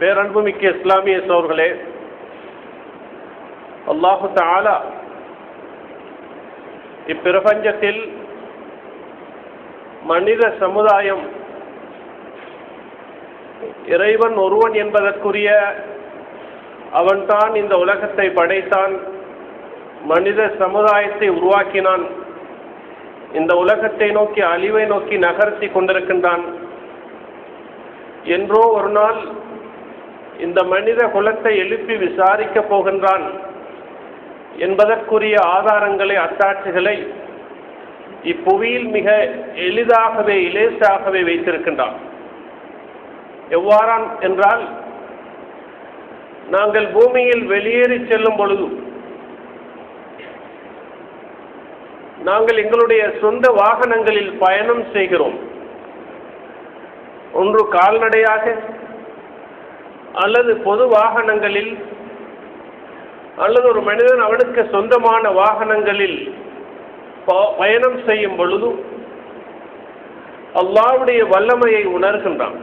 பேரன்புமிக்க இஸ்லாமிய சோர்களே அல்லாஹு தாலா இப்பிரபஞ்சத்தில் மனித சமுதாயம் இறைவன் ஒருவன் என்பதற்குரிய அவன்தான் இந்த உலகத்தை படைத்தான் மனித சமுதாயத்தை உருவாக்கினான் இந்த உலகத்தை நோக்கி அழிவை நோக்கி நகர்த்தி கொண்டிருக்கின்றான் என்றோ ஒரு நாள் இந்த மனித குலத்தை எழுப்பி விசாரிக்கப் போகின்றான் என்பதற்குரிய ஆதாரங்களை அத்தாட்சிகளை இப்புவியில் மிக எளிதாகவே இலேசாகவே வைத்திருக்கின்றான். எவ்வாறான் என்றால் நாங்கள் பூமியில் வெளியேறி செல்லும் பொழுது நாங்கள் எங்களுடைய சொந்த வாகனங்களில் பயணம் செய்கிறோம். ஒன்று கால்நடையாக அல்லது பொது வாகனங்களில் அல்லது ஒரு மனிதன் அவனுக்கு சொந்தமான வாகனங்களில் பயணம் செய்யும் பொழுது அல்லாவுடைய வல்லமையை உணர்கின்றான்.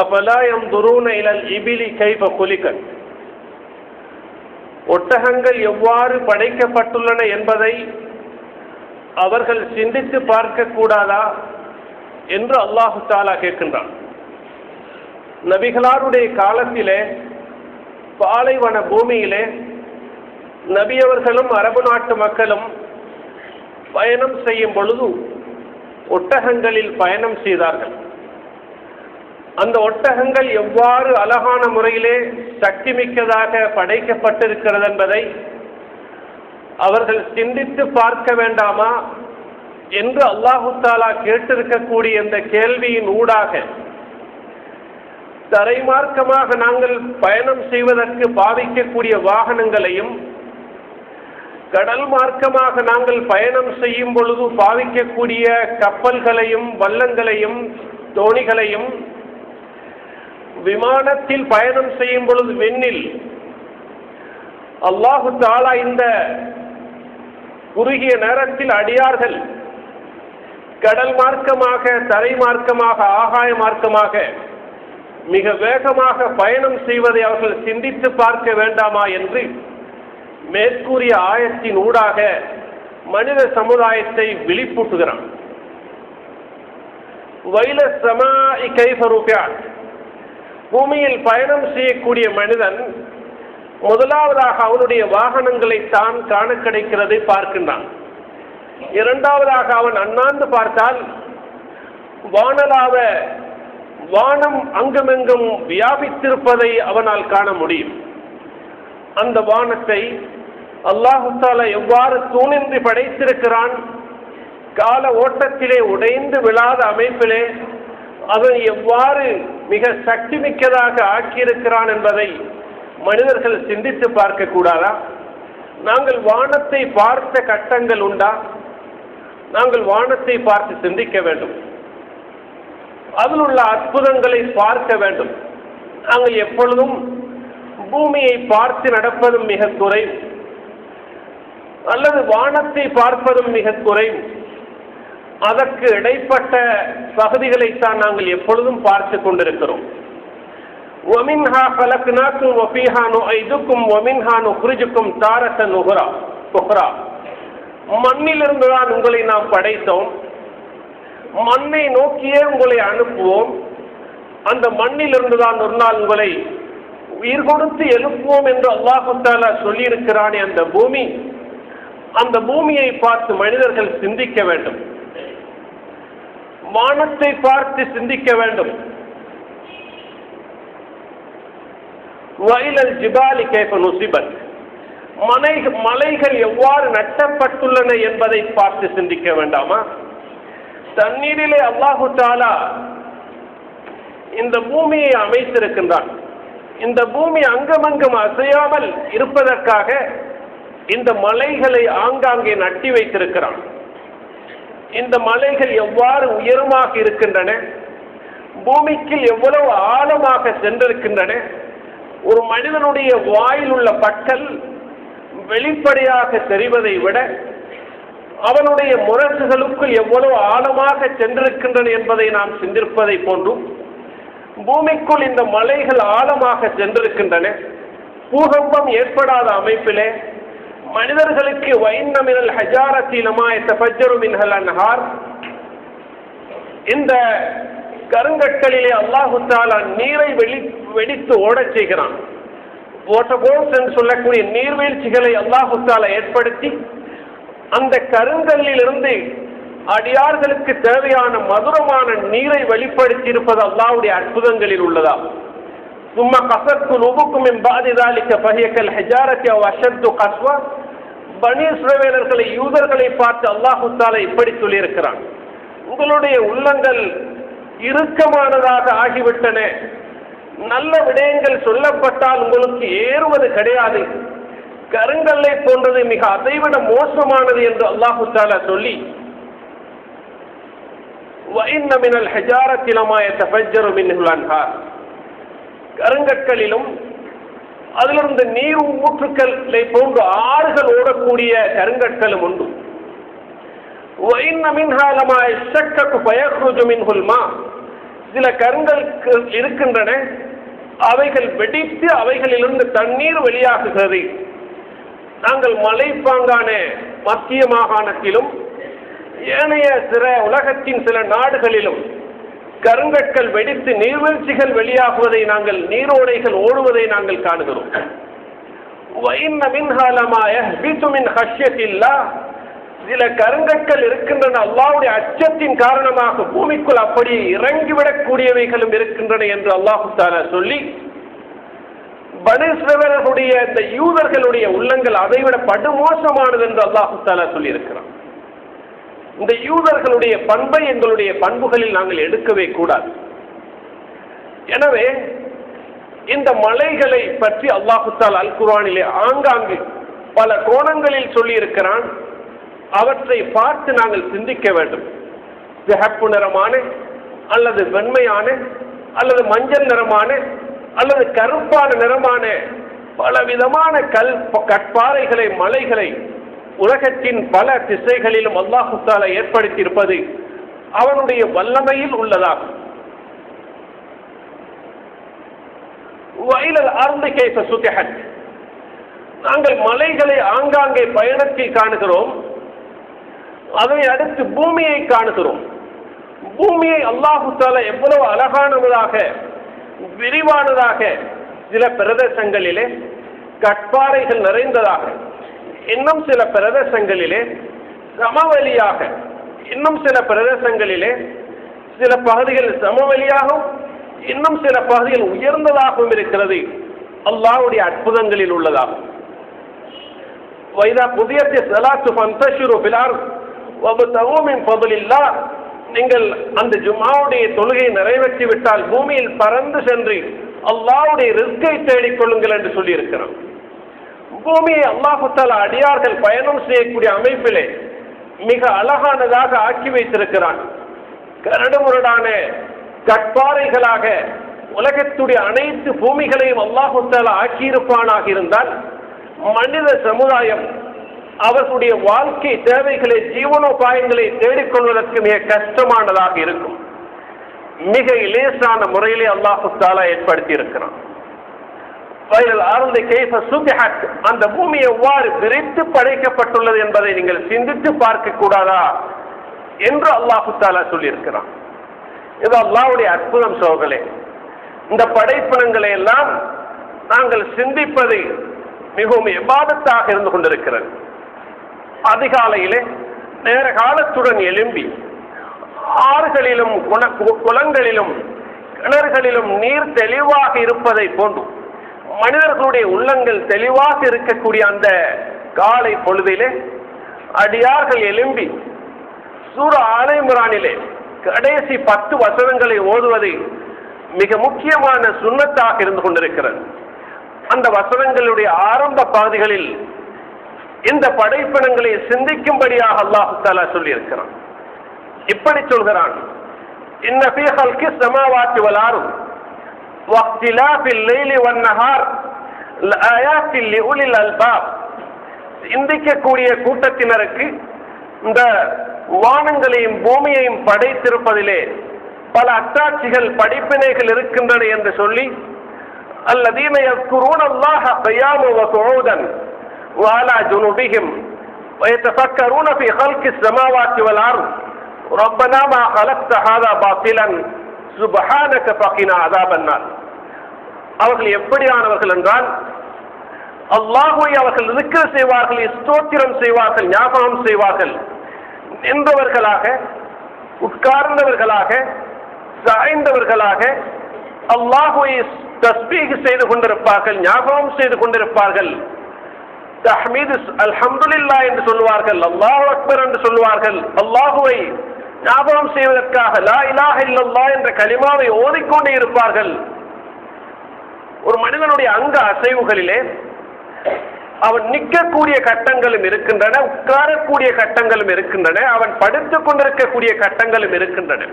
அப்பலாயம் துருன இலல் இபிலி கைப குலிகன்? ஒட்டகங்கள் எவ்வாறு படைக்கப்பட்டுள்ளன என்பதை அவர்கள் சிந்தித்து பார்க்க கூடாதா என்று அல்லாஹு தாலா கேட்கின்றான். நபிகளாருடைய காலத்திலே பாலைவன பூமியிலே நபியவர்களும் அரபு நாட்டு மக்களும் பயணம் செய்யும் பொழுது ஒட்டகங்களில் பயணம் செய்தார்கள். அந்த ஒட்டகங்கள் எவ்வாறு அழகான முறையிலே சக்தி மிக்கதாக படைக்கப்பட்டிருக்கிறது என்பதை அவர்கள் சிந்தித்து பார்க்க வேண்டாமா என்று அல்லாஹு தாலா கேட்டிருக்கக்கூடிய இந்த கேள்வியின் ஊடாக தரைமார்க்கமாக நாங்கள் பயணம் செய்வதற்கு பாவிக்கக்கூடிய வாகனங்களையும் கடல் மார்க்கமாக நாங்கள் பயணம் செய்யும் பொழுது பாவிக்கக்கூடிய கப்பல்களையும் வல்லங்களையும் தோணிகளையும் விமானத்தில் பயணம் செய்யும் பொழுது வெண்ணில் அல்லாஹு தாலா இந்த குறுகிய நேரத்தில் அடியார்கள் கடல் மார்க்கமாக தரை மார்க்கமாக ஆகாய மார்க்கமாக மிக வேகமாக பயணம் செய்வதை அவர்கள் சிந்தித்து பார்க்க வேண்டாமா என்று மேற்கூறிய ஆயத்தின் ஊடாக மனித சமுதாயத்தை விழிப்பூட்டுகிறான். வைல சமா கைஃபருபியான் பூமியில் பயணம் செய்யக்கூடிய மனிதன் முதலாவதாக அவனுடைய வாகனங்களை தான் காண கிடைக்கிறதை பார்க்கின்றான். இரண்டாவதாக அவன் அண்ணாந்து பார்த்தால் வானலாவ வானம் அங்குமெங்கும் வியாபித்திருப்பதை அவனால் காண முடியும். அந்த வானத்தை அல்லாஹால எவ்வாறு தூணின்றி படைத்திருக்கிறான்? கால ஓட்டத்திலே உடைந்து விழாத அமைப்பிலே அவன் எவ்வாறு மிக சக்தி மிக்கதாக ஆக்கியிருக்கிறான் என்பதை மனிதர்கள் சிந்தித்து பார்க்க கூடாதா நாங்கள் வானத்தை பார்த்த கட்டங்கள் உண்டா? நாங்கள் வானத்தை பார்த்து சிந்திக்க வேண்டும். அதில் உள்ள அற்புதங்களை பார்க்க வேண்டும். நாங்கள் எப்பொழுதும் பூமியை பார்த்து நடப்பதும் மிக குறைவு. அல்லது வானத்தை பார்ப்பதும் மிக குறைவு. அதற்கு இடைப்பட்ட பகுதிகளைத்தான் நாங்கள் எப்பொழுதும் பார்த்து கொண்டிருக்கிறோம். ஒமின்ஹா பலக்குனாக்கும் ஒபிஹானு ஐதுக்கும் ஒமின்ஹானு குறிஜுக்கும் தாரசன் நுகுரா புஹ்ரா மண்ணிலிருந்து தான் உங்களை நாம் படைத்தோம். மண்ணை நோக்கியே உங்களை அனுப்புவோம். அந்த மண்ணிலிருந்து தான் ஒரு நாள் உங்களை உயிர் கொடுத்து எழுப்புவோம் என்று அல்லாஹால சொல்லியிருக்கிறானே அந்த பூமி. அந்த பூமியை பார்த்து மனிதர்கள் சிந்திக்க வேண்டும். வானத்தை பார்த்து சிந்திக்க வேண்டும். வயலல் ஜிபாலி கேஃப நுசிபத். மலை மலைகள் எவ்வாறு நட்டப்பட்டுள்ளன என்பதை பார்த்து சிந்திக்க வேண்டாமா? தண்ணீரிலே அல்லாஹு தாலா இந்த பூமியை அமைத்திருக்கின்றான். இந்த பூமி அங்கமங்கும் அசையாமல் இருப்பதற்காக இந்த மலைகளை ஆங்காங்கே நட்டி வைத்திருக்கிறான். இந்த மலைகள் எவ்வாறு உயரமாக இருக்கின்றன? பூமிக்கு எவ்வளவு ஆழமாக சென்றிருக்கின்றன? ஒரு மனிதனுடைய வாயில் உள்ள பக்கல் வெளிப்படையாக தெரிவதை விட அவனுடைய முரசுகளுக்குள் எவ்வளவு ஆழமாக சென்றிருக்கின்றன என்பதை நாம் சிந்திப்பதை போன்றும் பூமிக்குள் இந்த மலைகள் ஆழமாக சென்றிருக்கின்றன. பூகம்பம் ஏற்படாத அமைப்பிலே மனிதர்களுக்கு வைன்னமினல் ஹஜாரத்திலமாய தபஜரு மின்ஹல் அன்ஹார். இந்த கருங்கட்டலிலே அல்லாஹு தாலா நீரை வெளி வெடித்து ஓடச் செய்கிறான். வாட்டர்போல்ஸ் என்று சொல்லக்கூடிய நீர்வீழ்ச்சிகளை அல்லாஹு தாலா ஏற்படுத்தி அந்த கருங்கல்லிலிருந்து அடியார்களுக்கு தேவையான மதுரமான நீரை வெளிப்படுத்தி இருப்பது அல்லாஹ்வுடைய அற்புதங்களில் உள்ளதா ثم قصد قلوبكم من بعد ذلك فهي كالحجارة أو أشد قسوة பனி இஸ்ரவேலர்களை யூதர்களை பார்த்து அல்லாஹு தாலா இப்படி சொல்லியிருக்கிறான் உங்களுடைய உள்ளங்கள் இறுக்கமானதாக ஆகிவிட்டன நல்ல விடயங்கள் சொல்லப்பட்டால் உங்களுக்கு ஏறுவது கிடையாது கருங்கல்லை போன்றது மிக அதைவிட மோசமானது என்று அல்லாஹு தாலா சொல்லி கருங்கற்களிலும் அதிலிருந்து நீர் ஊற்றுக்களை போன்று ஆறுகள் ஓடக்கூடிய கருங்கற்களும் உண்டு. சில கருங்கல் இருக்கின்றன அவைகள் வெடித்து அவைகளிலிருந்து தண்ணீர் வெளியாகுகிறது. நாங்கள் மலைப்பாங்கான மத்திய மாகாணத்திலும் ஏனைய சில உலகத்தின் சில நாடுகளிலும் கருங்கற்கள் வெடித்து நீர்வீழ்ச்சிகள் வெளியாகுவதை நாங்கள் நீரோடைகள் ஓடுவதை நாங்கள் காணுகிறோம். சில கருங்கற்கள் இருக்கின்றன அல்லாவுடைய அச்சத்தின் காரணமாக பூமிக்குள் அப்படி இறங்கிவிடக்கூடியவைகளும் இருக்கின்றன என்று அல்லாஹு சொல்லி பனிஸ்ரவர்களுடைய இந்த யூதர்களுடைய உள்ளங்கள் அதைவிட படுமோசமானது என்று அல்லாஹு தாலா சொல்லியிருக்கிறான். இந்த யூதர்களுடைய பண்பை எங்களுடைய பண்புகளில் நாங்கள் எடுக்கவே கூடாது. எனவே இந்த மலைகளை பற்றி அல்லாஹுத்தால் அல் குரானிலே ஆங்காங்கு பல கோணங்களில் சொல்லியிருக்கிறான். அவற்றை பார்த்து நாங்கள் சிந்திக்க வேண்டும். சிகப்பு நிறமான அல்லது வெண்மையான அல்லது மஞ்சள் நிறமான அல்லது கருப்பான நிறமான பலவிதமான கல் கற்பாறைகளை மலைகளை உலகத்தின் பல திசைகளிலும் அல்லாஹுத்தால ஏற்படுத்தி இருப்பது அவனுடைய வல்லமையில் உள்ளதாகும். வயலல் அருந்த கேச சுத்திகன் நாங்கள் மலைகளை ஆங்காங்கே பயணத்தில் காணுகிறோம். அதை அடுத்து பூமியை காணுகிறோம். பூமியை அல்லாஹு தாலா எவ்வளவு அழகானவதாக விரிவானதாக சில பிரதேசங்களிலே கட்பாறைகள் நிறைந்ததாக இன்னும் சில பிரதேசங்களிலே சமவெளியாக இன்னும் சில பிரதேசங்களிலே சில பகுதிகள் சமவெளியாகவும் இன்னும் சில பகுதிகள் உயர்ந்ததாகவும் இருக்கிறது. அல்லாவுடைய அற்புதங்களில் உள்ளதாகும் வைதா புதிய சலாத்து ஃபந்தஷிரு ஃபிலார் வபதகு மின் ஃபضலில்லாஹ் நீங்கள் அந்த ஜுமாவுடைய தொழுகையை நிறைவேற்றி விட்டால் பூமியில் பறந்து சென்று அல்லாவுடைய ரிஸ்கை தேடிக் கொள்ளுங்கள் என்று சொல்லி இருக்கிறோம் பூமியை அல்லாஹுத்தால அடியார்கள் பயணம் செய்யக்கூடிய அமைப்பிலே மிக அழகானதாக ஆக்கி வைத்திருக்கிறான். கரடுமுரடான கற்பாறைகளாக உலகத்துடைய அனைத்து பூமிகளையும் அல்லாஹுத்தால தாலா ஆக்கியிருப்பானாக இருந்தால் மனித சமுதாயம் அவர்களுடைய வாழ்க்கை தேவைகளை ஜீவனோபாயங்களை தேடிக்கொள்வதற்கு மிக கஷ்டமானதாக இருக்கும். மிக இலேசான முறையிலே அல்லாஹு தாலா ஏற்படுத்தி இருக்கிறான் அந்த பூமி எவ்வாறு விரித்து படைக்கப்பட்டுள்ளது என்பதை நீங்கள் சிந்தித்து பார்க்க கூடாதா என்று அல்லாஹு தாலா சொல்லியிருக்கிறான். இது அல்லாவுடைய அற்புதம் சோகலே இந்த படைப்பினங்களை எல்லாம் நாங்கள் சிந்திப்பதை மிகவும் எபாதத்தாக இருந்து கொண்டிருக்கிறது. அதிகாலையிலே நேர காலத்துடன் எழும்பி ஆறுகளிலும் குண- கு- குளங்களிலும் கிணறுகளிலும் நீர் தெளிவாக இருப்பதை போன்றும் மனிதர்களுடைய உள்ளங்கள் தெளிவாக இருக்கக்கூடிய அந்த காலை பொழுதிலே அடியார்கள் எழும்பி சூர ஆலைமுரானிலே கடைசி பத்து வசனங்களை ஓதுவது மிக முக்கியமான சுண்ணத்தாக இருந்து கொண்டிருக்கிறது. அந்த வசனங்களுடைய ஆரம்ப பகுதிகளில் இந்த படைப்பினங்களை சிந்திக்கும்படியாக அல்லாஹு தாலா சொல்லி இருக்கிறான் இப்படி சொல்கிறான். இன்ன ஃபீ ஹல்கி சமாவாத்தி வலாரும் واختلاف الليل والنهار لآيات لأولي الألباب சிந்திக்கக்கூடிய கூட்டத்தினருக்கு இந்த வானங்களையும் பூமியையும் படைத்திருப்பதிலே பல அத்தாட்சிகள் படிப்பினைகள் இருக்கின்றன என்று சொல்லி அல்லதீன குரூன் அல்லாஹ பையாமு வசோதன் வாலா جنوبهم. ويتفكرون في خلق السماوات والأرض. ربنا ما خلقت هذا باطلا. سبحانك فقنا عذاب النار. அவர்கள் எப்படியானவர்கள் என்றால் அல்லாஹுவை அவர்கள் நிற்க செய்வார்கள் ஸ்தோத்திரம் செய்வார்கள் ஞாபகம் செய்வார்கள். நின்றவர்களாக உட்கார்ந்தவர்களாக சாய்ந்தவர்களாக அல்லாஹுவை தஸ்பீக செய்து கொண்டிருப்பார்கள் ஞாபகம் செய்து கொண்டிருப்பார்கள். தஹ்மீது அல்ஹம்துல்லா என்று சொல்வார்கள் அல்லாஹ் அக்பர் என்று சொல்வார்கள் அல்லாஹுவை ஞாபகம் செய்வதற்காக லா இலாஹ இல்லல்லா என்ற கலிமாவை ஓதிக்கொண்டே இருப்பார்கள். ஒரு மனிதனுடைய அங்க அசைவுகளிலே அவன் நிற்கக்கூடிய கட்டங்களும் இருக்கின்றன உட்காரக்கூடிய கட்டங்களும் இருக்கின்றன அவன் படுத்துக் கொண்டிருக்கக்கூடிய கட்டங்களும் இருக்கின்றன.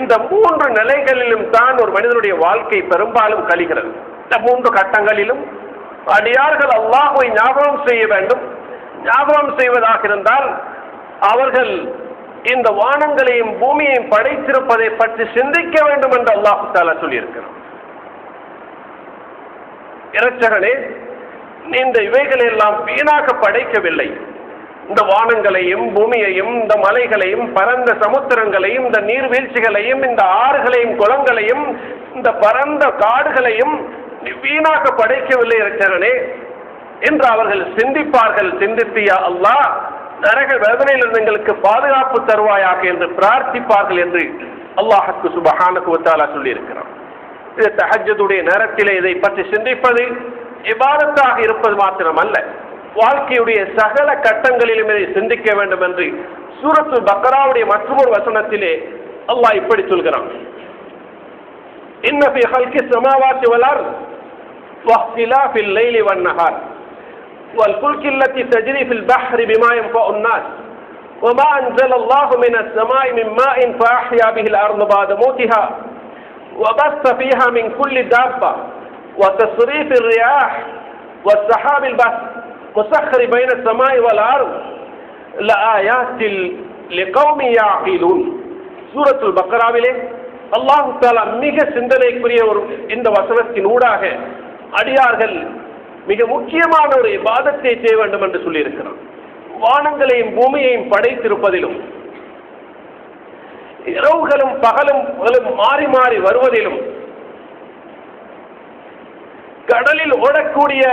இந்த மூன்று நிலைகளிலும் தான் ஒரு மனிதனுடைய வாழ்க்கை பெரும்பாலும் கழிகிறது. இந்த மூன்று கட்டங்களிலும் அடியார்கள் அல்லாஹுவை ஞாபகம் செய்ய வேண்டும். ஞாபகம் செய்வதாக இருந்தால் அவர்கள் இந்த வானங்களையும் பூமியையும் படைத்திருப்பதை பற்றி சிந்திக்க வேண்டும் என்று அல்லாஹு தாலா சொல்லியிருக்கிறார் இறைச்சகனே இந்த இவைகள் எல்லாம் வீணாக படைக்கவில்லை. இந்த வானங்களையும் பூமியையும் இந்த மலைகளையும் பரந்த சமுத்திரங்களையும் இந்த நீர்வீழ்ச்சிகளையும் இந்த ஆறுகளையும் குளங்களையும் இந்த பரந்த காடுகளையும் நீ வீணாக படைக்கவில்லை இறைச்சரனே என்று அவர்கள் சிந்திப்பார்கள். சிந்தித்தியா அல்லாஹ் நரக வேதனையிலிருந்து எங்களுக்கு பாதுகாப்பு தருவாயாக என்று பிரார்த்திப்பார்கள் என்று அல்லாஹுக்கு சுபஹானுக்குவத்தாலா சொல்லியிருக்கிறான். இது தஹஜதுடைய நேரத்திலே இதை பற்றி சிந்திப்பது இபாதத்தாக இருப்பது மாத்திரம் அல்ல வாழ்க்கையுடைய சகல கட்டங்களிலும் இதை சிந்திக்க வேண்டும் என்று சூரத்து பக்கராவுடைய மற்றொரு வசனத்திலே அல்லாஹ் இப்படி சொல்கிறான். இன்னபி ஹல்கி சமாவாத்தி வலார் واختلاف الليل والنهار. والفلك التي تجري في البحر بما ينفع الناس وما أنزل الله من السماء من ماء فأحيا به الأرض بعد موتها وبث فيها من كل دابة وتصريف الرياح والسحاب البث مسخر بين السماء والأرض. لآيات لقوم يعقلون. سورة البقرة الله تعالى மிக சிந்தனைக்குரிய إن இந்த வசனத்தின் ஊடாக அடியார்கள் மிக முக்கியமான ஒரு பாதத்தை செய்ய வேண்டும் என்று சொல்லியிருக்கிறார். வானங்களையும் பூமியையும் படைத்திருப்பதிலும் இரவுகளும் பகலும் மாறி மாறி வருவதிலும் கடலில் ஓடக்கூடிய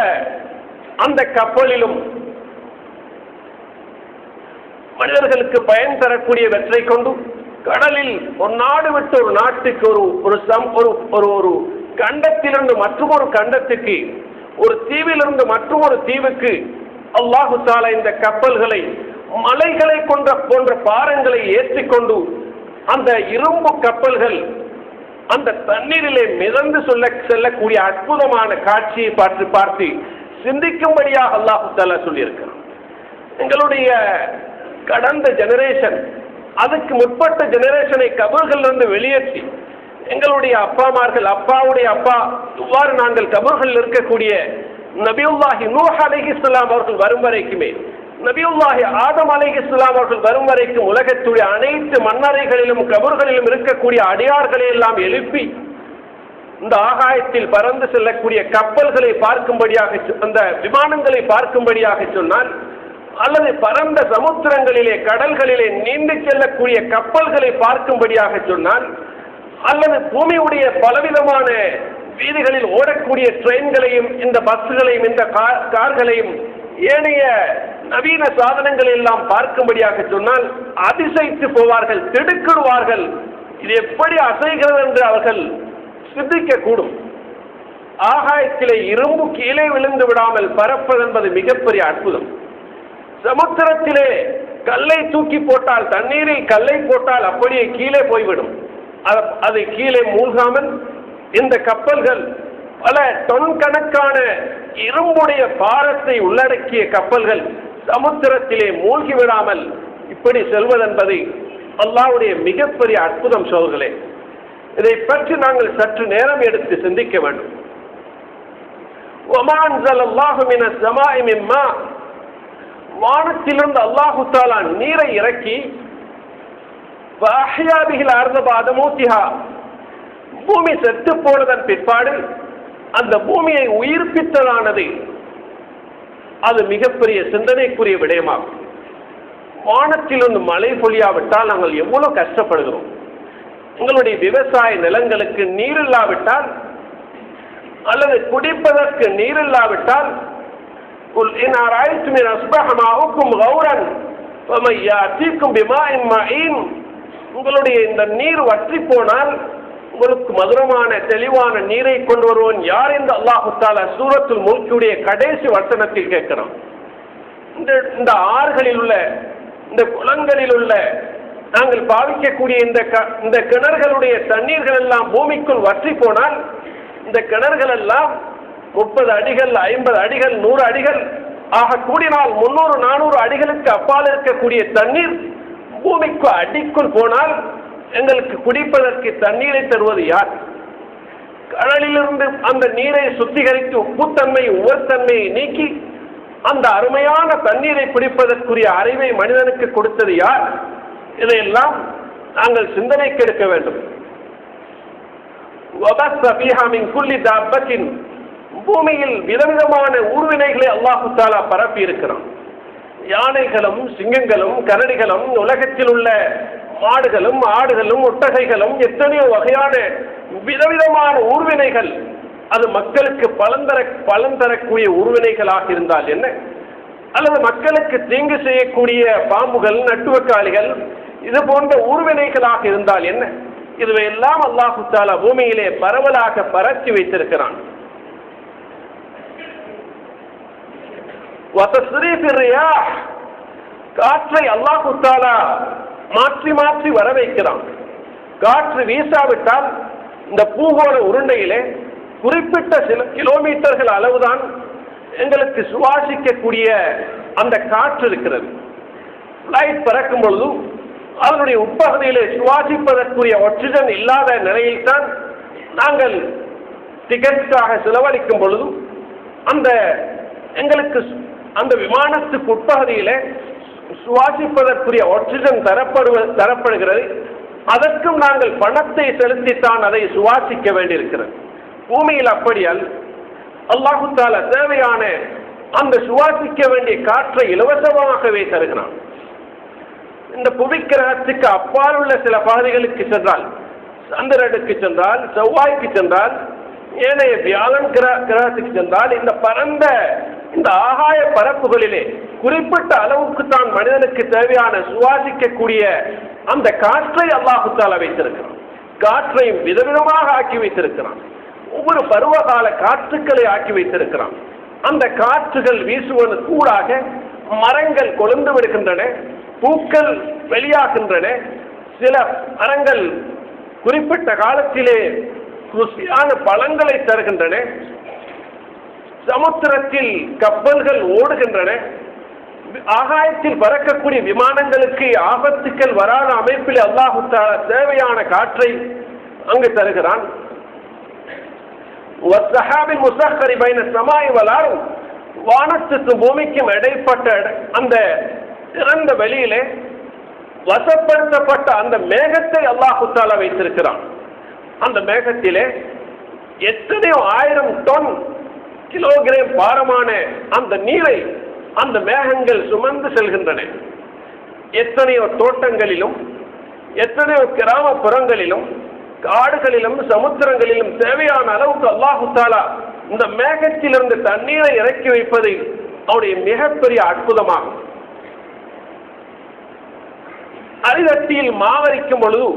அந்த கப்பலிலும் மனிதர்களுக்கு பயன் தரக்கூடிய வெற்றை கொண்டு கடலில் ஒரு நாடு விட்டு ஒரு நாட்டுக்கு ஒரு ஒரு சம் ஒரு ஒரு கண்டத்திலிருந்து மற்றொரு கண்டத்துக்கு ஒரு தீவிலிருந்து மற்றொரு தீவுக்கு அல்லாஹு தாலா இந்த கப்பல்களை மலைகளை கொன்ற போன்ற பாரங்களை ஏற்றிக்கொண்டு அந்த இரும்பு கப்பல்கள் அந்த தண்ணீரிலே மிதந்து சொல்ல செல்லக்கூடிய அற்புதமான காட்சியை பார்த்து பார்த்து சிந்திக்கும்படியா அல்லாஹு தாலா சொல்லியிருக்கிறான். எங்களுடைய கடந்த ஜெனரேஷன் அதுக்கு முற்பட்ட ஜெனரேஷனை கபல்கள் இருந்து வெளியேற்றி எங்களுடைய அப்பாமார்கள் அப்பாவுடைய அப்பா இவ்வாறு நாங்கள் கபர்கள் இருக்கக்கூடிய நபியுல்லாஹி நூஹ் அலஹி இஸ்லாம் அவர்கள் வரும் வரைக்குமே நபியுல்லாஹி ஆதம் அலஹி இஸ்லாம் அவர்கள் வரும் வரைக்கும் உலகத்துடைய அனைத்து மன்னறைகளிலும் கபர்களிலும் இருக்கக்கூடிய அடியார்களை எல்லாம் எழுப்பி இந்த ஆகாயத்தில் பறந்து செல்லக்கூடிய கப்பல்களை பார்க்கும்படியாக அந்த விமானங்களை பார்க்கும்படியாக சொன்னால் அல்லது பரந்த சமுத்திரங்களிலே கடல்களிலே நீண்டு செல்லக்கூடிய கப்பல்களை பார்க்கும்படியாக சொன்னால் அல்லது பூமியுடைய பலவிதமான வீதிகளில் ஓடக்கூடிய ட்ரெயின்களையும் இந்த பஸ்களையும் இந்த கார்களையும் ஏனைய நவீன சாதனங்களை எல்லாம் பார்க்கும்படியாக சொன்னால் அதிசயித்து போவார்கள் திடுக்கிடுவார்கள். இது எப்படி அசைகிறது என்று அவர்கள் சிந்திக்க கூடும் ஆகாயத்திலே இரும்பு கீழே விழுந்து விடாமல் பரப்பது என்பது மிகப்பெரிய அற்புதம். சமுத்திரத்திலே கல்லை தூக்கி போட்டால் தண்ணீரில் கல்லை போட்டால் அப்படியே கீழே போய்விடும். அது கீழே மூழ்காமல் இந்த கப்பல்கள் பல டன் கணக்கான இரும்புடைய பாரத்தை உள்ளடக்கிய கப்பல்கள் சமுத்திரத்திலே மூழ்கி விடாமல் இப்படி செல்வதென்பதை அல்லாவுடைய மிகப்பெரிய அற்புதம் சோர்களே இதை பற்றி நாங்கள் சற்று நேரம் எடுத்து சிந்திக்க வேண்டும். வானத்திலிருந்து அல்லாஹு தாலா நீரை இறக்கி அஹ்யாபிகள் அர்ந்தபாத பாதமூத்திஹா பூமி செத்து போனதன் பிற்பாடு அந்த பூமியை உயிர்ப்பித்தலானது அது மிகப்பெரிய சிந்தனைக்குரிய விடயமாகும் வானத்தில் ஒன்று மழை பொழியாவிட்டால் நாங்கள் எவ்வளவு கஷ்டப்படுகிறோம் எங்களுடைய விவசாய நிலங்களுக்கு நீர் இல்லாவிட்டால் அல்லது குடிப்பதற்கு நீர் இல்லாவிட்டால் குல் இன் ஆராய்ச்சி மின் அஸ்பஹ மாவுக்கும் கௌரன் ஃபமன் யாத்தீக்கும் பிமாஇன் உங்களுடைய இந்த நீர் வற்றி போனால் உங்களுக்கு மதுரமான தெளிவான நீரை கொண்டு வருவோன் யார் என்று அல்லாஹுத்தால தாலா சூரத்துல் முல்கியுடைய கடைசி வசனத்தில் கேட்கிறோம் இந்த இந்த ஆறுகளில் உள்ள இந்த குளங்களில் உள்ள நாங்கள் பாவிக்கக்கூடிய இந்த க- இந்த கிணறுகளுடைய தண்ணீர்கள் எல்லாம் பூமிக்குள் வற்றி போனால் இந்த கிணறுகள் எல்லாம் முப்பது அடிகள் ஐம்பது அடிகள் நூறு அடிகள் ஆக கூடினால் முன்னூறு நானூறு அடிகளுக்கு அப்பால் இருக்கக்கூடிய தண்ணீர் பூமிக்கு அடிக்குள் போனால் எங்களுக்கு குடிப்பதற்கு தண்ணீரை தருவது யார்? கடலிலிருந்து அந்த நீரை சுத்திகரித்து உப்புத்தன்மை உவர்த்தன்மையை நீக்கி அந்த அருமையான தண்ணீரை குடிப்பதற்குரிய அறிவை மனிதனுக்கு கொடுத்தது யார்? இதையெல்லாம் நாங்கள் சிந்தனைக்கு எடுக்க வேண்டும். பூமியில் விதவிதமான ஊர்வினைகளை அல்லாஹு தாலா பரப்பி இருக்கிறான் யானைகளும் சிங்கங்களும் கரடிகளும் உலகத்தில் உள்ள மாடுகளும் ஆடுகளும் ஒட்டகைகளும் எத்தனையோ வகையான விதவிதமான ஊர்வினைகள். அது மக்களுக்கு பலன் தர பலன் தரக்கூடிய உருவினைகளாக இருந்தால் என்ன? அல்லது மக்களுக்கு தீங்கு செய்யக்கூடிய பாம்புகள் நட்டுவக்காளிகள் இது போன்ற ஊர்வினைகளாக இருந்தால் என்ன? இதுவையெல்லாம் அல்லாஹு தாலா பூமியிலே பரவலாக பரத்தி வைத்திருக்கிறான். காற்றை அல்லாஹு தாலா மாற்றி மாற்றி வர வைக்கிறான் காற்று வீசாவிட்டால் இந்த பூகோள உருண்டையிலே குறிப்பிட்ட சில கிலோமீட்டர்கள் அளவுதான் எங்களுக்கு சுவாசிக்கக்கூடிய அந்த காற்று இருக்கிறது. ஃப்ளைட் பறக்கும் பொழுது அதனுடைய உட்பகுதியிலே சுவாசிப்பதற்குரிய ஆக்சிஜன் இல்லாத நிலையில்தான் நாங்கள் டிக்கெட்டுக்காக செலவழிக்கும் பொழுதும் அந்த எங்களுக்கு அந்த விமானத்துக்கு உட்பகுதியிலே சுவாசிப்பதற்குரிய ஆக்சிஜன் தரப்படுவ தரப்படுகிறது. அதற்கும் நாங்கள் பணத்தை செலுத்தித்தான் அதை சுவாசிக்க வேண்டியிருக்கிறது. பூமியில் அப்படி அல் அல்லாஹு தேவையான அந்த சுவாசிக்க வேண்டிய காற்றை இலவசமாகவே தருகிறான். இந்த புவிக்கிரகத்துக்கு அப்பால் உள்ள சில பகுதிகளுக்கு சென்றால் சந்திரனுக்கு சென்றால் செவ்வாய்க்கு சென்றால் ஏனைய வியாழன் கிர- கிரகத்துக்கு சென்றால் இந்த பரந்த இந்த ஆகாய பரப்புகளிலே குறிப்பிட்ட அளவுக்கு தான் மனிதனுக்கு தேவையான சுவாசிக்கக்கூடிய அந்த காற்றை அல்லாஹுத்தால வைத்திருக்கிறான். காற்றையும் விதவிதமாக ஆக்கி வைத்திருக்கிறான். ஒவ்வொரு பருவகால காற்றுக்களை ஆக்கி வைத்திருக்கிறான். அந்த காற்றுகள் வீசுவது கூடாக மரங்கள் கொழுந்து விடுகின்றன பூக்கள் வெளியாகின்றன. சில மரங்கள் குறிப்பிட்ட காலத்திலே ருசியான பழங்களை தருகின்றன. சமுத்திரத்தில் கப்பல்கள் ஓடுகின்றன. ஆகாயத்தில் பறக்கக்கூடிய விமானங்களுக்கு ஆபத்துக்கள் வராத அமைப்பில் அல்லாஹு தேவையான காற்றை அங்கு தருகிறான். வஸ்ஸஹாபில் வானத்துக்கும் பூமிக்கும் இடைப்பட்ட அந்த திறந்த வெளியிலே வசப்படுத்தப்பட்ட அந்த மேகத்தை அல்லாஹு வைத்திருக்கிறான். அந்த மேகத்திலே எத்தனையோ ஆயிரம் டன் கிலோகிராம் பாரமான அந்த நீரை அந்த மேகங்கள் சுமந்து செல்கின்றன. எத்தனையோ தோட்டங்களிலும் எத்தனையோ கிராமப்புறங்களிலும் காடுகளிலும் சமுத்திரங்களிலும் தேவையான அளவுக்கு அல்லாஹு தாலா இந்த மேகத்திலிருந்து தண்ணீரை இறக்கி வைப்பது அவருடைய மிகப்பெரிய அற்புதமாகும். அரிதட்டியில் மாவரிக்கும் பொழுது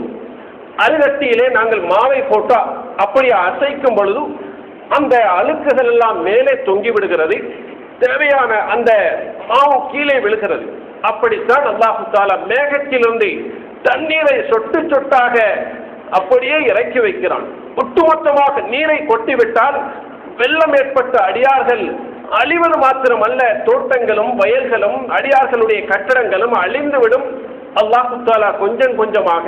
அரிதட்டியிலே நாங்கள் மாவை போட்டு அப்படி அசைக்கும் பொழுது அந்த அழுக்குகள் எல்லாம் மேலே தொங்கி விடுகிறது தேவையான அந்த மாவு கீழே விழுகிறது. அப்படித்தான் அல்லாஹு தாலா மேகத்திலிருந்து தண்ணீரை சொட்டு சொட்டாக அப்படியே இறக்கி வைக்கிறான். ஒட்டுமொத்தமாக நீரை கொட்டிவிட்டால் வெள்ளம் ஏற்பட்ட அடியார்கள் அழிவது மாத்திரமல்ல தோட்டங்களும் வயல்களும் அடியார்களுடைய கட்டடங்களும் அழிந்துவிடும். அல்லாஹு தாலா கொஞ்சம் கொஞ்சமாக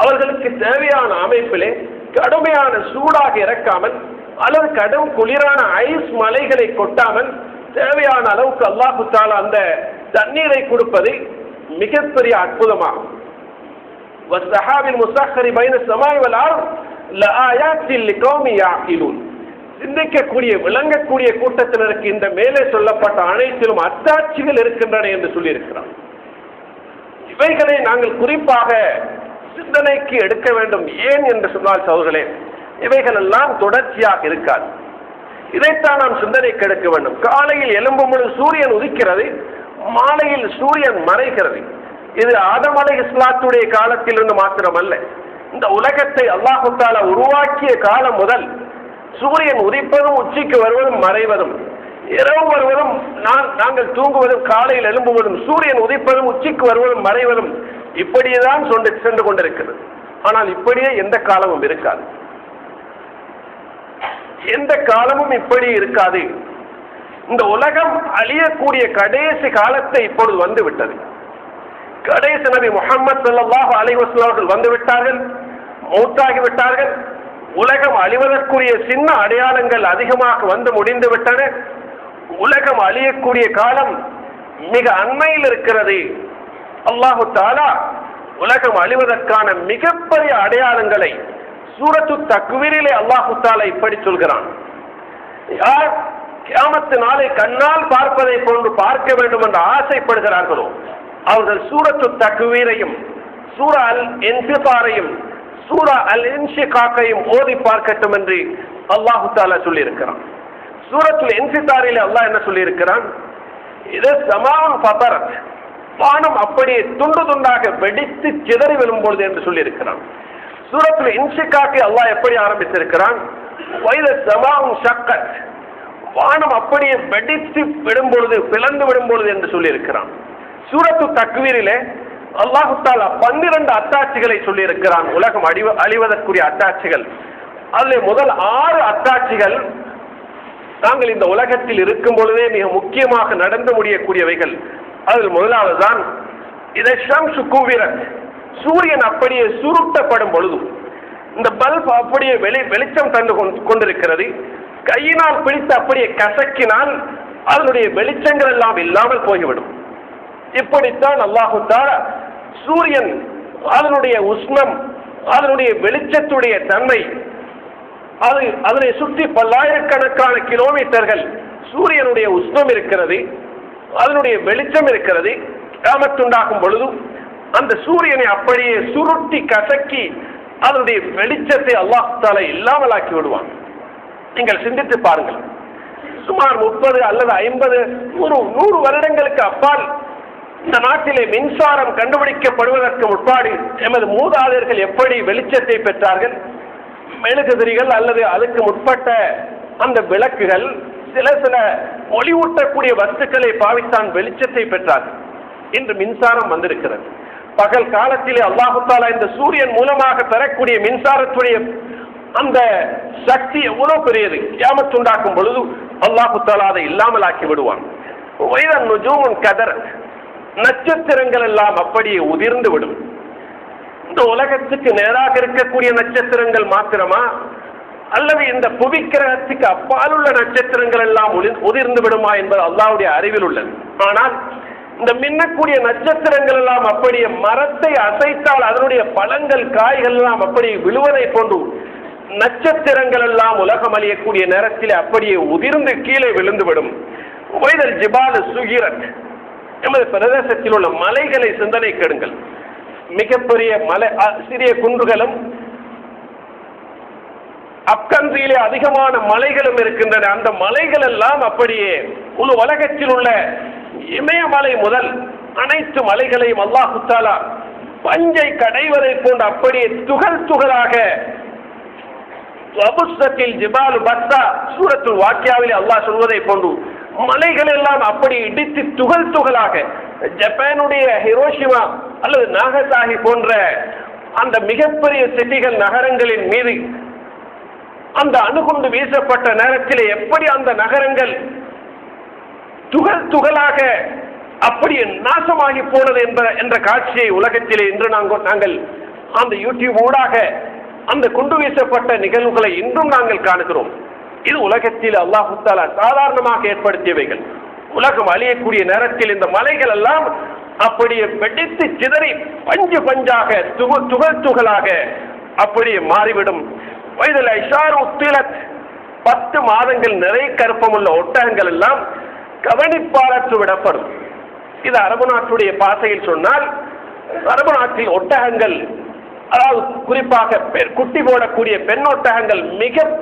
அவர்களுக்கு தேவையான அமைப்பிலே கடுமையான சூடாக இறக்காமல் அல்லது கடும் குளிரான ஐஸ் மலைகளை கொட்டாமல் தேவையான அளவுக்கு அல்லாஹு தாலா அந்த தண்ணீரை கொடுப்பது மிகப்பெரிய அற்புதமாகும் والسحاب المسخر بين السماء والأرض لآيات لقوم يعقلون சிந்திக்கக்கூடிய விளங்கக்கூடிய கூட்டத்தினருக்கு இந்த மேலே சொல்லப்பட்ட அனைத்திலும் அத்தாட்சிகள் இருக்கின்றன என்று சொல்லியிருக்கிறார் இவைகளை நாங்கள் குறிப்பாக சிந்தனைக்கு எடுக்க வேண்டும் ஏன் என்று சொன்னால் சகோதரே இவைகள் எல்லாம் தொடர்ச்சியாக இருக்காது. இதைத்தான் நாம் சிந்தனை கெடுக்க வேண்டும். காலையில் எலும்பும் பொழுது சூரியன் உதிக்கிறது மாலையில் சூரியன் மறைகிறது. இது ஆதமலை இஸ்லாத்துடைய காலத்திலிருந்து மாத்திரமல்ல. இந்த உலகத்தை அல்லாஹுத்தால உருவாக்கிய காலம் முதல் சூரியன் உதிப்பதும் உச்சிக்கு வருவதும் மறைவதும் இரவு வருவதும் நான் நாங்கள் தூங்குவதும் காலையில் எழும்புவதும் சூரியன் உதிப்பதும் உச்சிக்கு வருவதும் மறைவதும் இப்படியேதான் சொண்டு சென்று கொண்டிருக்கிறது. ஆனால் இப்படியே எந்த காலமும் இருக்காது. எந்த காலமும் இப்படி இருக்காது. இந்த உலகம் அழியக்கூடிய கடைசி காலத்தை இப்பொழுது வந்து விட்டது கடைசி நபி முகமது ஸல்லல்லாஹு அலைஹி அவர்கள் வந்து விட்டார்கள் மௌத்தாகி விட்டார்கள். உலகம் அழிவதற்குரிய சின்ன அடையாளங்கள் அதிகமாக வந்து முடிந்து விட்டன. உலகம் அழியக்கூடிய காலம் மிக அண்மையில் இருக்கிறது. அல்லாஹு தாலா உலகம் அழிவதற்கான மிகப்பெரிய அடையாளங்களை சூரத்து தக்வீரிலே அல்லாஹு இப்படி சொல்கிறான். யார் கியாமத்து நாளை கண்ணால் பார்ப்பதை போன்று பார்க்க வேண்டும் என்று ஆசைப்படுகிறார்களோ அவர்கள் சூரத்து தக்வீரையும் சூரா அல் என்சிபாரையும் சூரா அல் இன்ஷிகாக்கையும் ஓதி பார்க்கட்டும் என்று அல்லாஹு தாலா சொல்லியிருக்கிறான். சூரத்தில் என்சிதாரில் அல்லாஹ் என்ன சொல்லியிருக்கிறான்? இது சமான் பதரத் வானம் அப்படியே துண்டு துண்டாக வெடித்து சிதறி விழும்பொழுது என்று சொல்லியிருக்கிறான். சூரத்தில் இன்ஷிகாக்கை அல்லாஹ் எப்படி ஆரம்பித்திருக்கிறான் வைத சமாவும் ஷக்கத். வானம் அப்படியே வெடித்து விடும்பொழுது பிளந்து விடும் பொழுது என்று சொல்லியிருக்கிறான். சூரத்து தக்வீரிலே அல்லாஹு தாலா பன்னிரண்டு அத்தாட்சிகளை சொல்லியிருக்கிறான். உலகம் அழிவ அழிவதற்குரிய அத்தாட்சிகள். அதில் முதல் ஆறு அத்தாட்சிகள் நாங்கள் இந்த உலகத்தில் இருக்கும் பொழுதே மிக முக்கியமாக நடந்து முடியக்கூடியவைகள். அதில் முதலாவது தான் இதை ஷம்சு கூவிரன் சூரியன் அப்படியே சுருட்டப்படும் பொழுதும் இந்த பல்ப் அப்படியே வெளி வெளிச்சம் தந்து கொண்டிருக்கிறது. கையினால் பிடித்து அப்படியே கசக்கினால் அதனுடைய வெளிச்சங்கள் எல்லாம் இல்லாமல் போய்விடும். இப்படித்தான் அல்லாஹு சூரியன் அதனுடைய உஷ்ணம் அதனுடைய வெளிச்சத்துடைய தன்மை அது அதனை சுற்றி பல்லாயிரக்கணக்கான கிலோமீட்டர்கள் சூரியனுடைய உஷ்ணம் இருக்கிறது அதனுடைய வெளிச்சம் இருக்கிறது காமத்துண்டாகும் பொழுதும் அந்த சூரியனை அப்படியே சுருட்டி கசக்கி அதனுடைய வெளிச்சத்தை அல்லாஹ் தாலா இல்லாமலாக்கி விடுவான். நீங்கள் சிந்தித்து பாருங்கள். சுமார் முப்பது அல்லது ஐம்பது நூறு நூறு வருடங்களுக்கு அப்பால் இந்த நாட்டிலே மின்சாரம் கண்டுபிடிக்கப்படுவதற்கு முற்பாடு எமது மூதாதையர்கள் எப்படி வெளிச்சத்தை பெற்றார்கள்? மெழுகுதிரிகள் அல்லது அதுக்கு முற்பட்ட அந்த விளக்குகள் சில சில ஒளிவூட்டக்கூடிய வஸ்துக்களை பாவித்தான் வெளிச்சத்தை பெற்றார்கள். இன்று மின்சாரம் வந்திருக்கிறது. பகல் காலத்திலே அல்லாஹு இந்த சூரியன் மூலமாக பெறக்கூடிய மின்சாரத்துடைய அந்த சக்தி எவ்வளவு பெரியது? கியாமத்துண்டாக்கும் பொழுது அல்லாஹு அதை இல்லாமல் ஆக்கி விடுவான். கதர். நட்சத்திரங்கள் எல்லாம் அப்படியே உதிர்ந்து விடும். இந்த உலகத்துக்கு நேராக இருக்கக்கூடிய நட்சத்திரங்கள் மாத்திரமா? அல்லது இந்த புவிக்கிரகத்துக்கு அப்பால் உள்ள நட்சத்திரங்கள் எல்லாம் உதிர்ந்து விடுமா என்பது அல்லாவுடைய அறிவில் உள்ளது. ஆனால் இந்த மின்னக்கூடிய நட்சத்திரங்கள் எல்லாம் அப்படியே மரத்தை அசைத்தால் அதனுடைய பழங்கள் காய்கள் எல்லாம் அப்படியே விழுவதை போன்று நட்சத்திரங்கள் எல்லாம் உலகம் அழியக்கூடிய நேரத்தில் அப்படியே உதிர்ந்து கீழே விழுந்து விடும் வைதல் ஜிபால் சுகிரத். எமது பிரதேசத்தில் உள்ள மலைகளை சிந்தனை கெடுங்கள். மிகப்பெரிய மலை சிறிய குன்றுகளும் அப்கந்தியிலே அதிகமான மலைகளும் இருக்கின்றன. அந்த மலைகள் எல்லாம் அப்படியே உலகத்தில் உள்ள இமயமலை முதல் அனைத்து மலைகளையும் அல்லாஹுத்தாலா பஞ்சை கடைவதை போன்று அப்படியே துகள் துகளாக வபுஸ்தத்தில் ஜிபாலு பஸ்தா சூரத்துல் வாக்கியாவில் அல்லாஹ் சொல்வதை போன்று மலைகள் எல்லாம் அப்படி இடித்து துகள் துகளாக ஜப்பானுடைய ஹிரோஷிமா அல்லது நாகசாகி போன்ற அந்த மிகப்பெரிய சிட்டிகள் நகரங்களின் மீது அந்த அணுகுண்டு வீசப்பட்ட நேரத்தில் எப்படி அந்த நகரங்கள் துகள் துகளாக அப்படியே நாசமாகி போனது என்ற என்ற காட்சியை உலகத்திலே இன்று நாங்கள் நாங்கள் அந்த யூடியூப் ஊடாக அந்த குண்டு வீசப்பட்ட நிகழ்வுகளை இன்றும் நாங்கள் காணுகிறோம். இது உலகத்தில் அல்லாஹு தாலா சாதாரணமாக ஏற்படுத்தியவைகள். உலகம் அழியக்கூடிய நேரத்தில் இந்த மலைகள் எல்லாம் அப்படியே வெடித்து சிதறி பஞ்சு பஞ்சாக துக துகள் துகளாக அப்படியே மாறிவிடும். வயதில் ஐஷார் உத்திலத் பத்து மாதங்கள் நிறை கருப்பமுள்ள ஒட்டகங்கள் எல்லாம் கவனிப்பாரற்று விடப்படும். இது அரபு நாட்டுடைய பாசையில் சொன்னால் அரபு நாட்டில் ஒட்டகங்கள் அதாவது குறிப்பாக பெ- குட்டி போடக்கூடிய பெண் ஒட்டகங்கள் மிக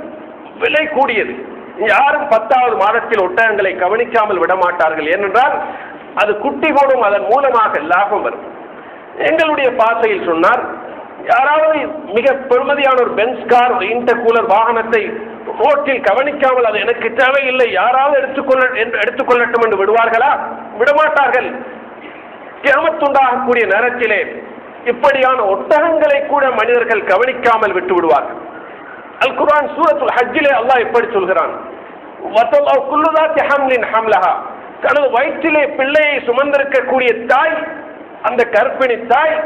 விலை கூடியது. யாரும் பத்தாவது மாதத்தில் ஒட்டகங்களை கவனிக்காமல் விட மாட்டார்கள் ஏனென்றால் அது குட்டி போடும் அதன் மூலமாக லாபம் வரும். எங்களுடைய பாசையில் சொன்னார் யாராவது மிக பெருமதியான ஒரு பென்ஸ் கார் ஒரு கூலர் வாகனத்தை ரோட்டில் கவனிக்காமல் அது எனக்கு தேவையில்லை யாராவது எடுத்துக்கொள்ள எடுத்துக்கொள்ளட்டும் என்று விடுவார்களா? விடமாட்டார்கள். கியாமத்துண்டாகக்கூடிய நேரத்திலே இப்படியான ஒட்டகங்களை கூட மனிதர்கள் கவனிக்காமல் விட்டு விடுவார்கள். அல் குரான் சூரத்துல் ஹஜ்ஜிலே அல்லாஹ் இப்படி சொல்கிறான். ஹம்லஹா. தனது வயிற்றிலே பிள்ளையை சுமந்திருக்கக்கூடிய தாய் அந்த கர்ப்பிணி தாய்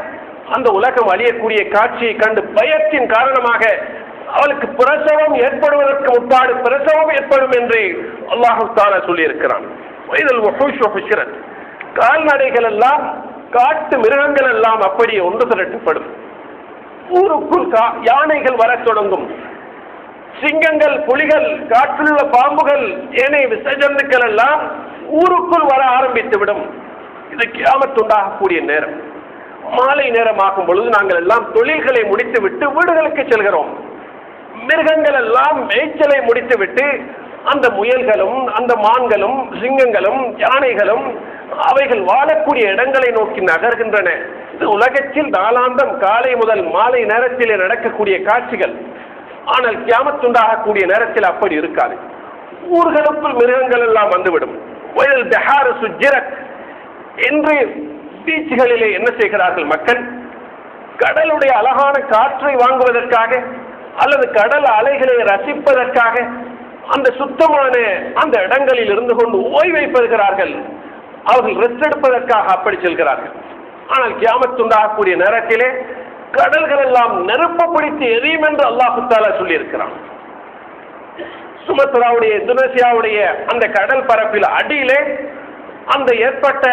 அந்த உலகம் அழியக்கூடிய காட்சியை கண்டு பயத்தின் காரணமாக அவளுக்கு பிரசவம் ஏற்படுவதற்கு முற்பாடு பிரசவம் ஏற்படும் என்று அல்லாஹு தாலா சொல்லியிருக்கிறான். வயதில் கால்நடைகள் எல்லாம் காட்டு மிருகங்கள் எல்லாம் அப்படியே ஒன்று திரட்டப்படும். ஊருக்குள் கா- யானைகள் வரத் தொடங்கும். சிங்கங்கள் புலிகள் காற்றிலுள்ள பாம்புகள் ஏனைய விசஜந்துக்கள் எல்லாம் ஊருக்குள் வர ஆரம்பித்து விடும் இது கியாமத்துண்டாகக்கூடிய நேரம். மாலை நேரமாகும் பொழுது நாங்கள் எல்லாம் தொழில்களை முடித்துவிட்டு வீடுகளுக்கு செல்கிறோம். மிருகங்கள் எல்லாம் மேய்ச்சலை முடித்துவிட்டு அந்த முயல்களும் அந்த மான்களும் சிங்கங்களும் யானைகளும் அவைகள் வாழக்கூடிய இடங்களை நோக்கி நகர்கின்றன. இது உலகத்தில் நாளாந்தம் காலை முதல் மாலை நேரத்திலே நடக்கக்கூடிய காட்சிகள். ஆனால் கியாமத்துண்டாகக்கூடிய நேரத்தில் அப்படி இருக்காது. ஊர்களுக்குள் மிருகங்கள் எல்லாம் வந்துவிடும். வயல் பெஹார சுஜிரக் என்று பீச்சுகளிலே என்ன செய்கிறார்கள் மக்கள்? கடலுடைய அழகான காற்றை வாங்குவதற்காக அல்லது கடல் அலைகளை ரசிப்பதற்காக அந்த சுத்தமான அந்த இடங்களில் இருந்து கொண்டு ஓய்வை பெறுகிறார்கள். அவர்கள் ரெஸ்ட் எடுப்பதற்காக அப்படி செல்கிறார்கள். ஆனால் கியாமத்துண்டாகக்கூடிய நேரத்திலே கடல்கள் எல்லாம் நெருப்பு பிடித்து எரியும் என்று அல்லாஹு சொல்லியிருக்கிறான். சுமத்ராவுடைய இந்தோனேசியாவுடைய அந்த கடல் பரப்பில் அடியிலே அந்த ஏற்பட்ட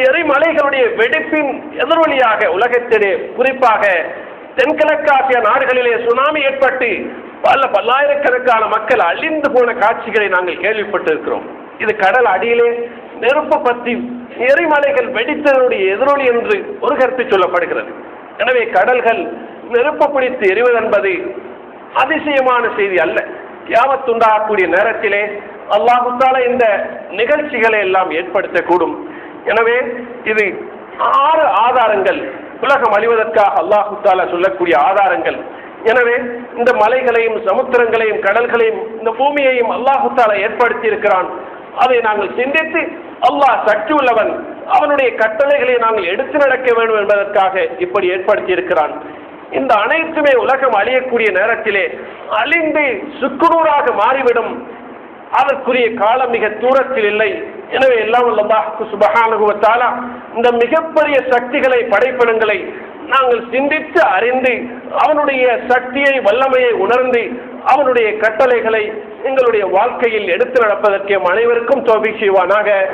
எரிமலைகளுடைய வெடிப்பின் எதிரொலியாக உலகத்திலே குறிப்பாக தென்கிழக்காசிய நாடுகளிலே சுனாமி ஏற்பட்டு பல பல்லாயிரக்கணக்கான மக்கள் அழிந்து போன காட்சிகளை நாங்கள் கேள்விப்பட்டிருக்கிறோம். இது கடல் அடியிலே நெருப்பு பற்றி எரிமலைகள் வெடித்ததனுடைய எதிரொலி என்று ஒரு கருத்து சொல்லப்படுகிறது. எனவே கடல்கள் நெருப்பு பிடித்து எரிவது அதிசயமான செய்தி அல்ல. யாவத்துண்டாகக்கூடிய நேரத்திலே அல்லாஹுத்தால இந்த நிகழ்ச்சிகளை எல்லாம் ஏற்படுத்தக்கூடும். எனவே இது ஆறு ஆதாரங்கள். உலகம் அழிவதற்காக அல்லாஹு தாலா சொல்லக்கூடிய ஆதாரங்கள். எனவே இந்த மலைகளையும் சமுத்திரங்களையும் கடல்களையும் இந்த பூமியையும் அல்லாஹு தாலா ஏற்படுத்தி இருக்கிறான் அதை நாங்கள் சிந்தித்து அல்லாஹ் சக்தி உள்ளவன் அவனுடைய கட்டளைகளை நாங்கள் எடுத்து நடக்க வேண்டும் என்பதற்காக இப்படி ஏற்படுத்தி இருக்கிறான் இந்த அனைத்துமே உலகம் அழியக்கூடிய நேரத்திலே அழிந்து சுக்குநூறாக மாறிவிடும். அதற்குரிய காலம் மிக தூரத்தில் இல்லை. எனவே எல்லாம் அல்லாஹ்க்கு சுபஹானஹு இந்த மிகப்பெரிய சக்திகளை படைப்பினங்களை நாங்கள் சிந்தித்து அறிந்து அவனுடைய சக்தியை வல்லமையை உணர்ந்து அவனுடைய கட்டளைகளை எங்களுடைய வாழ்க்கையில் எடுத்து நடப்பதற்கு அனைவருக்கும் தோபி செய்வானாக.